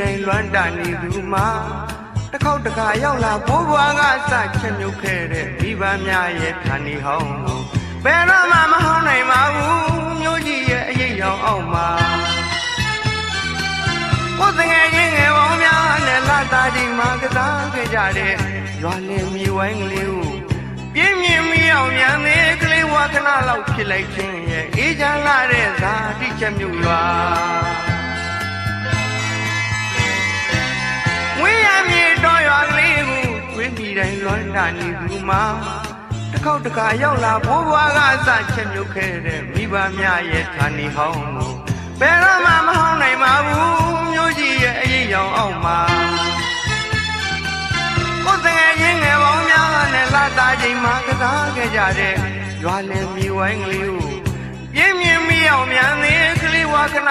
တိုင်းလွမ်းတနေသူမှာတစ်ခေါက်တစ်ခါရောက်လာဘိုးဘွားကစချက်မြုပ်ခဲ့တဲ့မိဘများရဲ့ဌာနေဟောင်းကိုဘယ်တော့မှမဟောင်းနိုင်ပါဘူးမျိုးကြီးရဲ့အရေးရောင်အောက်မှာကိုယ်တငယ်ချင်းငယ်ပေါင်းများနဲ့လာသားချိန်မှာကစားခဲ့ကြတဲ့ရွာလင်မြေဝိုင်းကလေးကိုပြင်းပြင်းမီအောင်ညံသေးကလေးဝါခဏလောက်ဖြစ်လိုက်ခြင်းရဲ့အေးချမ်းလာတဲ့ဇာတိချက်မြို့ရွာဝ လွမ်းတာညီကူမတစ်ခေါက်တစ်ခါရောက်လာဘိုးဘွားကအစချက်မြုပ်ခဲ့တဲ့မိဘများရဲ့ဌာနေဟောင်းကိုဘယ်တော့မှမဟောင်းနိုင်ပါဘူးမျိုးကြီးရဲ့အရေးရောင်အောင်မှာကိုယ်တငယ်ချင်းငယ်ပေါင်းများနဲ့လာသားချိန်မှာကစားခဲ့ကြတဲ့ရွာလင်မြေဝိုင်းကလေးကိုပြင်းပြင်းမြောင်မြန်နေကလေးဝါခဏ